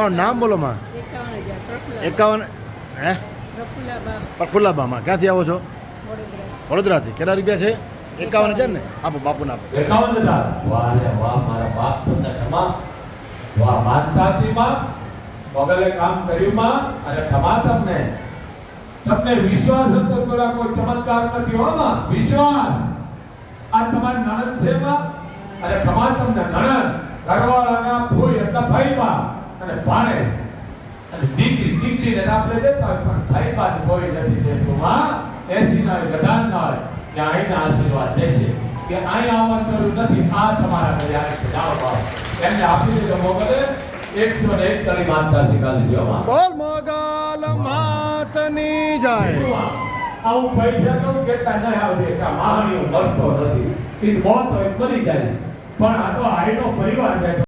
તમારું નામ બોલો માં. એકાવન હે? પ્રફુલ્લાબામાં ક્યાંથી આવો છો? વડોદરાથી. કેટલા રૂપિયા છે? એકાવન હજાર ને? આપો બાપુને આપો એકાવન હજાર. વાહ રે વાહ મારા બાપ તમને ઘરમાં વાહ માનતાથી માં. મોગલે કામ કર્યું માં અને ખમા તમને. તમને વિશ્વાસ હતો પેલા કોઈ ચમત્કાર નથી હો માં. વિશ્વાસ. આ તમારી નણંદ છે માં. અને ખમા તમને નણંદ. માં અને ભાણે અને દીકરી દીકરીને આપણે દેતા હોય પણ ભાઈ બાદ કોઈ નથી દેતું. માં એસી ના હોય ગઢાન ના હોય કે અહીંના આશીર્વાદ દેશે કે અહીં આવવાનું જરૂર નથી આ તમારા કલ્યાણ છે. જાઓ બાપ. એમને આપી દેજો મોગલે. એકસો ને એક તળી માનતા શીખાડી દીધો માં બોલ મોગલ માતની જાય. આવું પૈસા તો કેટલા ન આવે કે મહાણીઓ મરતો નથી. એ મોત હોય મરી જાય છે. પણ આ તો આઈનો પરિવાર બેઠો